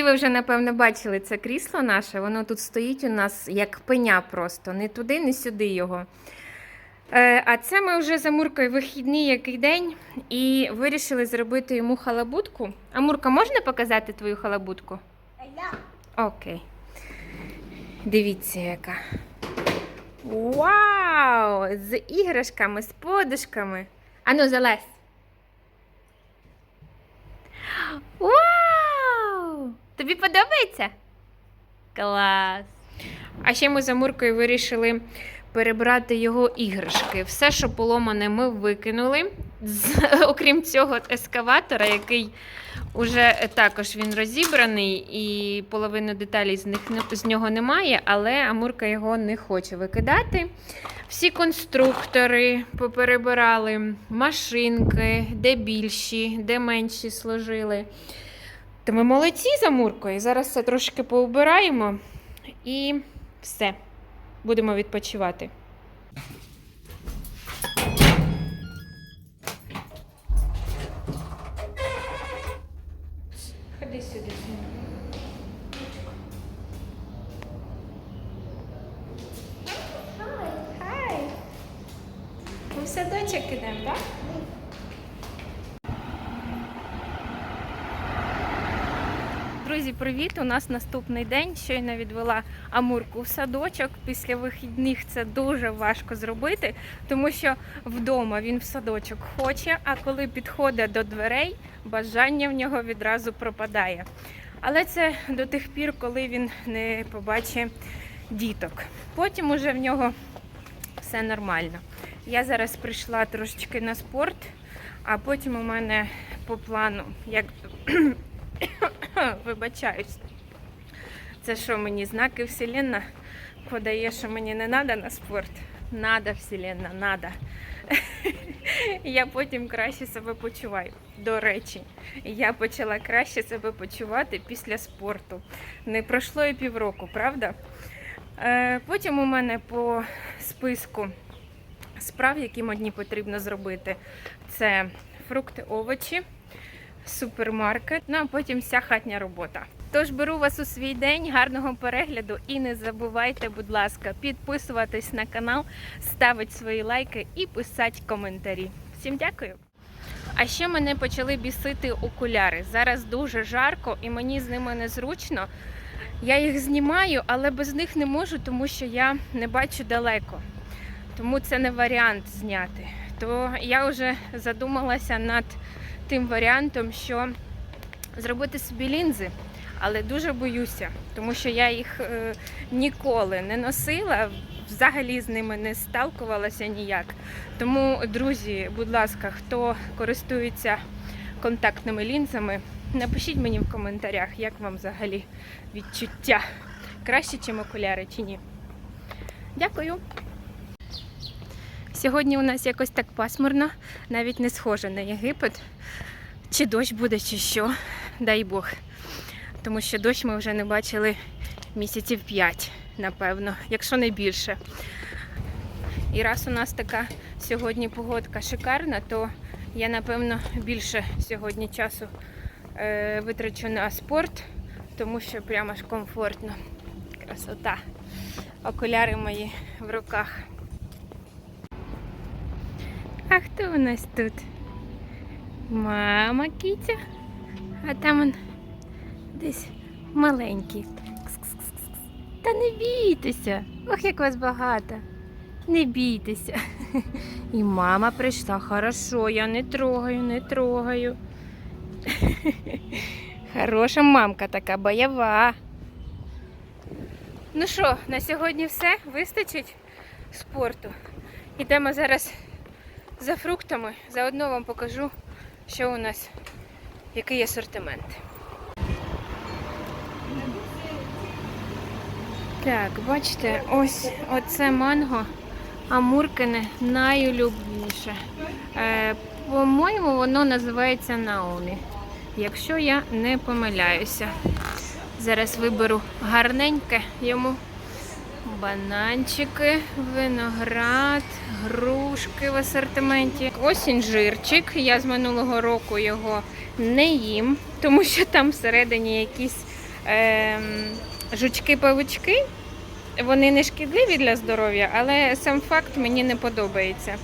Всі ви вже, напевно, бачили це крісло наше. Воно тут стоїть у нас як пеня просто. Не туди, не сюди його. Е, А це ми вже з Амуркою вихідний який день і вирішили зробити йому халабутку. Амурка, можна показати твою халабутку? Я. Окей. Дивіться, яка. Вау! З іграшками, з подушками. Ану, залазь. Вау! Тобі подобається? Клас! А ще ми з Амуркою вирішили перебрати його іграшки. Все, що поломане, ми викинули. З, окрім цього ескаватора, який Уже також він розібраний і половину деталей з, них, з нього немає, але Амурка його не хоче викидати. Всі конструктори поперебирали, машинки, де більші, де менші сложили. То ми молодці з Амуркою. Зараз це трошки поубираємо і все. Будемо відпочивати. Ходи сюди. Ми садочок ідемо, так? Друзі, привіт! У нас наступний день. Щойно відвела Амурку в садочок. Після вихідних це дуже важко зробити, тому що вдома він в садочок хоче, а коли підходить до дверей, бажання в нього відразу пропадає. Але це до тих пір, коли він не побачить діток. Потім уже в нього все нормально. Я зараз прийшла трошечки на спорт, а потім у мене по плану, як вибачаюсь, це що мені знаки Вселенна подає, що мені не треба на спорт. Надо, Вселенна, надо. Я потім краще себе почуваю. До речі, я почала краще себе почувати після спорту. Не пройшло і півроку, правда? Е, Потім у мене по списку справ, які мені потрібно зробити, це фрукти, овочі, супермаркет, ну а потім вся хатня робота. Тож беру вас у свій день, гарного перегляду і не забувайте, будь ласка, підписуватись на канал, ставити свої лайки і писати коментарі. Всім дякую! А ще мене почали бісити окуляри. Зараз дуже жарко і мені з ними незручно. Я їх знімаю, але без них не можу, тому що я не бачу далеко. Тому це не варіант зняти. То я вже задумалася над тим варіантом, що зробити собі лінзи, але дуже боюся, тому що я їх е, ніколи не носила, взагалі з ними не сталкувалася ніяк. Тому, друзі, будь ласка, хто користується контактними лінзами, напишіть мені в коментарях, як вам взагалі відчуття. Краще, ніж окуляри чи ні. Дякую. Сьогодні у нас якось так пасмурно, навіть не схоже на Єгипет. Чи дощ буде, чи що, дай Бог. Тому що дощ ми вже не бачили місяців 5, напевно, якщо не більше. І раз у нас така сьогодні погодка шикарна, то я, напевно, більше сьогодні часу е, витрачу на спорт, тому що прямо ж комфортно. Красота. Окуляри мої в руках. А хто у нас тут? Мама кітя. А там он десь маленький. Та не бійтеся. Ох, як вас багато. Не бійтеся. І мама прийшла. Хорошо, я не трогаю, не трогаю. Хороша мамка така бойова. Ну що, на сьогодні все? Вистачить спорту. Йдемо зараз за фруктами. Заодно вам покажу, що у нас, який асортимент. Так, бачите, ось оце манго Амуркине найулюбленіше. Е, по-моєму, воно називається Наомі, якщо я не помиляюся. Зараз виберу гарненьке йому. бананчики, виноград, грушки в асортименті. Ось інжирчик. Я з минулого року його не їм, тому що там всередині якісь ем, жучки-павучки. Вони не шкідливі для здоров'я, але сам факт мені не подобається.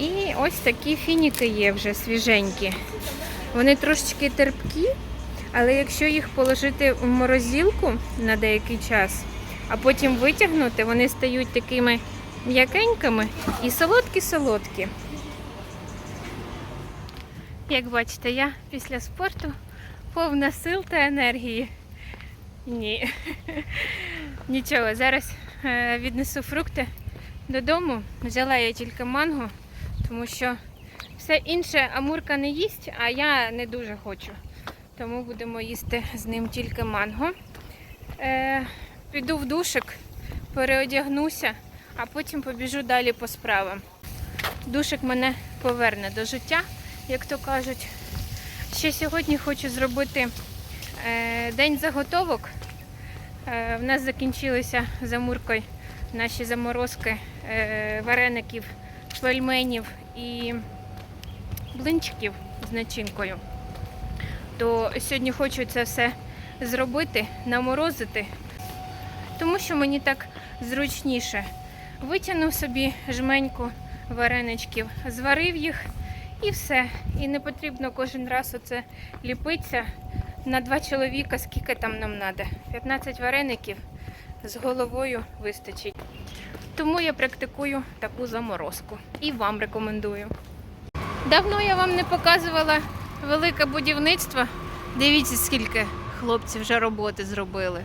І ось такі фініки є вже свіженькі. Вони трошечки терпкі, але якщо їх положити в морозилку на деякий час, а потім витягнути, вони стають такими м'якенькими і солодкі-солодкі. Як бачите, я після спорту повна сил та енергії. Ні. Нічого, зараз е, віднесу фрукти додому. Взяла я тільки манго, тому що все інше Амурка не їсть, а я не дуже хочу. Тому будемо їсти з ним тільки манго. Е, піду в душик, переодягнуся, а потім побіжу далі по справам. Душик мене поверне до життя, як то кажуть. Ще сьогодні хочу зробити е, день заготовок. Е, в нас закінчилися з Амуркою наші заморозки е, вареників, пельменів і блинчиків з начинкою. То сьогодні хочу це все зробити, наморозити, тому що мені так зручніше. Витягнув собі жменьку вареничків, зварив їх і все. І не потрібно кожен раз оце ліпитися на два чоловіка, скільки там нам треба. 15 вареників з головою вистачить. Тому я практикую таку заморозку і вам рекомендую. Давно я вам не показувала велике будівництво. Дивіться, скільки хлопці вже роботи зробили.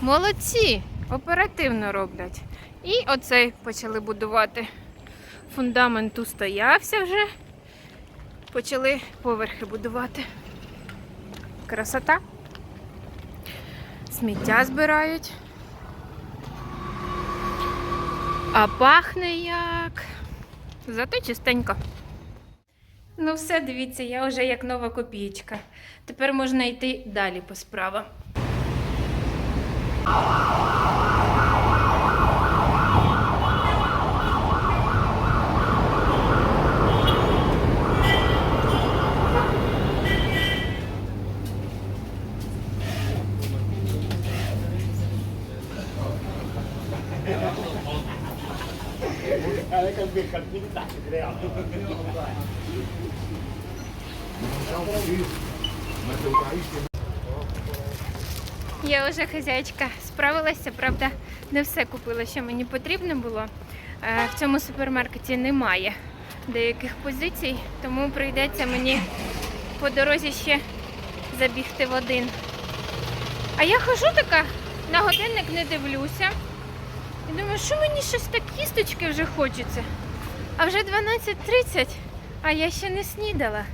Молодці! Оперативно роблять. І оцей почали будувати. Фундамент устоявся вже. Почали поверхи будувати. Красота. Сміття збирають. А пахне як. Зато чистенько. Ну все, дивіться, я вже як нова копієчка. Тепер можна йти далі по справам. Gaan niet dat. Я вже хазяйка справилася, правда, не все купила, що мені потрібно було. Е, В цьому супермаркеті немає деяких позицій, тому прийдеться мені по дорозі ще забігти в один. А я хожу така, на годинник не дивлюся. І думаю, що мені щось так кісточки вже хочеться. А вже 12.30, а я ще не снідала.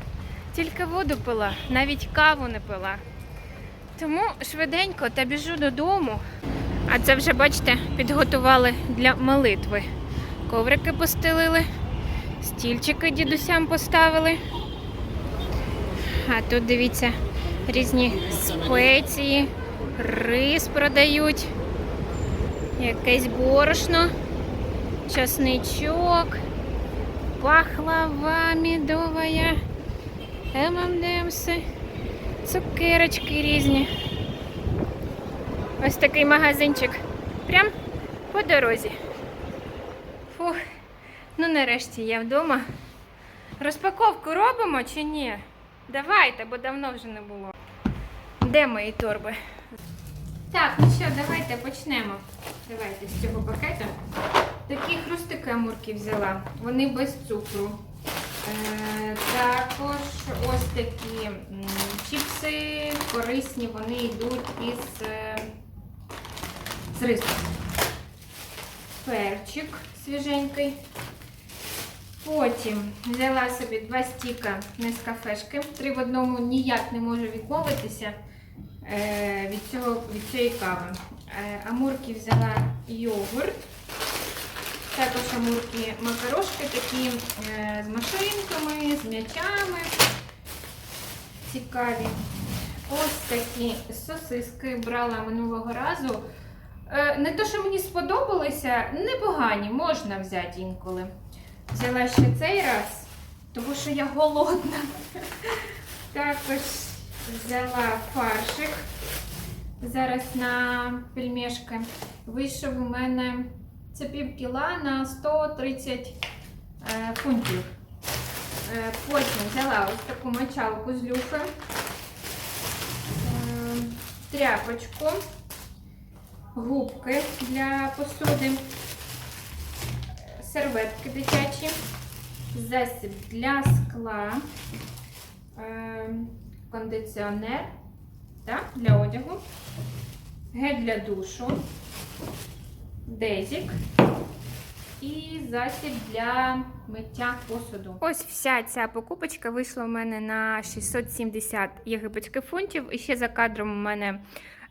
Тільки воду пила, навіть каву не пила. Тому швиденько та біжу додому. А це вже, бачите, підготували для молитви. Коврики постелили, стільчики дідусям поставили. А тут дивіться, різні спеції, рис продають, якесь борошно, часничок, пахлава медовая, ММДМси, цукерочки різні. Ось такий магазинчик. Прям по дорозі. Фух, ну нарешті я вдома. Розпаковку робимо чи ні? Давайте, бо давно вже не було. Де мої торби? Так, ну що, давайте почнемо. Давайте з цього пакету. Такі хрустики амурки взяла. Вони без цукру. Е, також ось такі чіпси корисні, вони йдуть із е, з рисом. Перчик свіженький. Потім взяла собі два стіка нескафешки. Три в одному ніяк не можу відмовитися від, цього, від цієї кави. Е, амурки взяла йогурт. Також амурки макарошки такі е, з машинками, з м'ячами. Цікаві. Ось такі сосиски брала минулого разу. Е, не то, що мені сподобалися, непогані, можна взяти інколи. Взяла ще цей раз, тому що я голодна. Також взяла фаршик. Зараз на пельмешки. Вийшов у мене це пів кіла на 130 е, фунтів. Е, потім взяла ось таку мочалку з люфи, е, тряпочку, губки для посуди, серветки дитячі, засіб для скла, кондиціонер так, для одягу, гель для душу, дезік і засіб для миття посуду. Ось вся ця покупочка вийшла у мене на 670 єгипетських фунтів. І ще за кадром у мене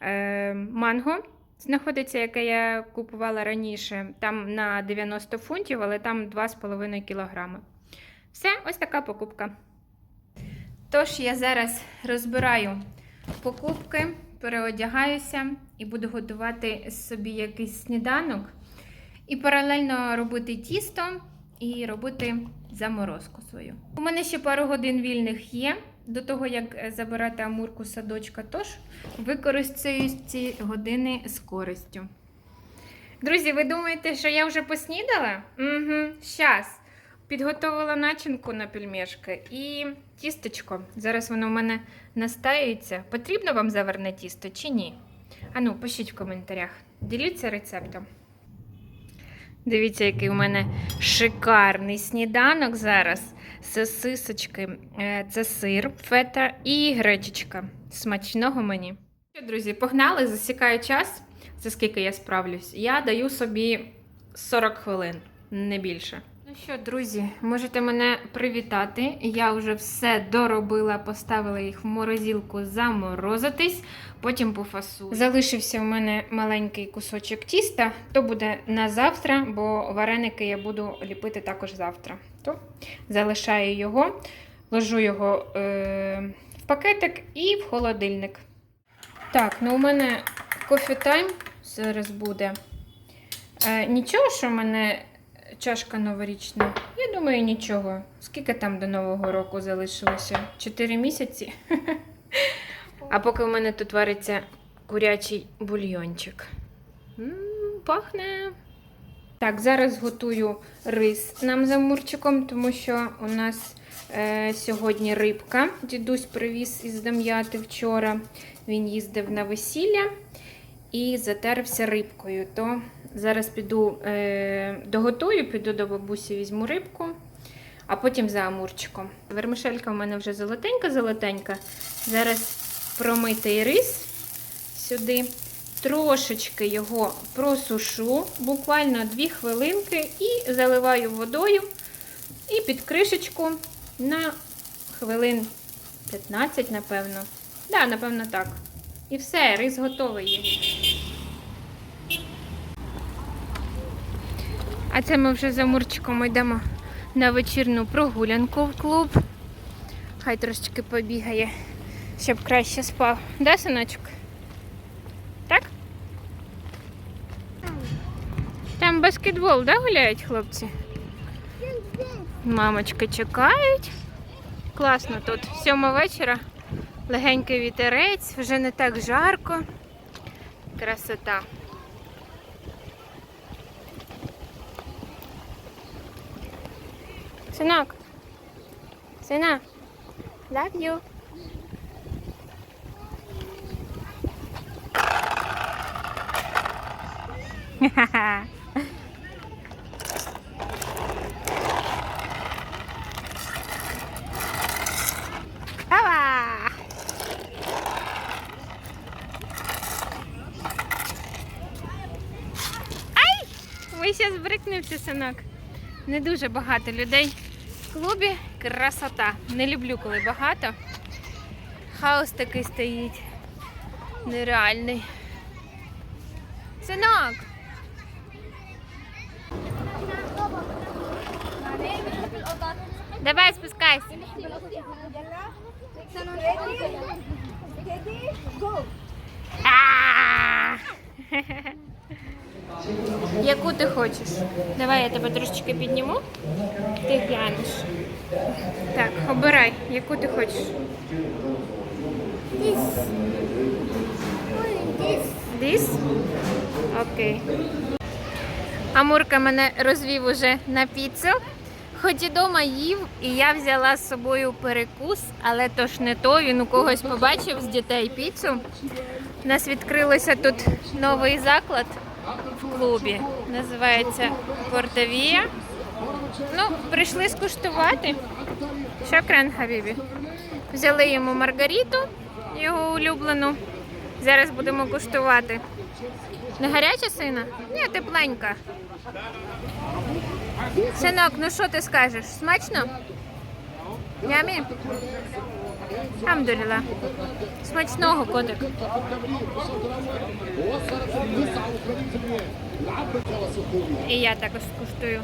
е, манго знаходиться, яке я купувала раніше. Там на 90 фунтів, але там 2,5 кілограми. Все, ось така покупка. Тож я зараз розбираю покупки, переодягаюся і буду готувати собі якийсь сніданок. І паралельно робити тісто і робити заморозку свою. У мене ще пару годин вільних є до того, як забирати амурку садочка, тож використаю ці години з користю. Друзі, ви думаєте, що я вже поснідала? Угу, щас. Підготувала начинку на пельмешки і тістечко. Зараз воно в мене настаюється. Потрібно вам заверне тісто чи ні? Ану, пишіть в коментарях. Діліться рецептом. Дивіться, який у мене шикарний сніданок зараз. Сосисочки, Е, це сир, фета і гречечка. Смачного мені. Що, друзі, погнали, засікаю час. За скільки я справлюсь. Я даю собі 40 хвилин, не більше. Ну що, друзі, можете мене привітати. Я вже все доробила, поставила їх в морозилку заморозитись, потім пофасую. Залишився в мене маленький кусочок тіста, то буде на завтра, бо вареники я буду ліпити також завтра. То залишаю його, ложу його е- в пакетик і в холодильник. Так, ну у мене кофі тайм зараз буде. Е, нічого, що мене чашка новорічна. Я думаю, нічого. Скільки там до Нового року залишилося? Чотири місяці. А поки в мене тут вариться курячий бульйончик. м пахне. Так, зараз готую рис нам за мурчиком, тому що у нас е, сьогодні рибка. Дідусь привіз із Дем'яти вчора. Він їздив на весілля і затерся рибкою. То зараз піду е, доготую, піду до бабусі, візьму рибку, а потім за амурчиком. Вермишелька в мене вже золотенька-золотенька. Зараз промитий рис сюди. Трошечки його просушу, буквально 2 хвилинки, і заливаю водою і під кришечку на хвилин 15, напевно. Да, напевно, так. І все, рис готовий. А це ми вже за Мурчиком йдемо на вечірну прогулянку в клуб. Хай трошечки побігає, щоб краще спав. Да, синочок? Так? Там баскетбол, да, гуляють хлопці? Мамочки чекають. Класно тут. Сьома вечора. Легенький вітерець, вже не так жарко. Красота. Синок. Сина. Love you. Ха-ха. Ви зараз брикнемося, синок. Не дуже багато людей клубі. Красота. Не люблю, коли багато. Хаос такий стоїть. Нереальний. Синок! Давай спускайся. А! Яку ти хочеш? Давай я тебе трошечки підніму. Ти глянеш. Так, обирай, яку ти хочеш. This. This. This? Окей. Амурка мене розвів уже на піцу. Хоч і дома їв, і я взяла з собою перекус, але то ж не то, він у когось побачив з дітей піцу. У нас відкрилося тут новий заклад клубі. Називається Портавія. Ну, прийшли скуштувати. Що крен Хабібі? Взяли йому Маргариту, його улюблену. Зараз будемо куштувати. Не гаряча сина? Ні, тепленька. Синок, ну що ти скажеш? Смачно? Ямі? Амдуліла. Смачного котик. І я також скуштую.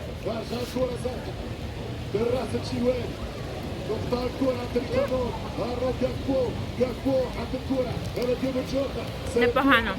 Непогано.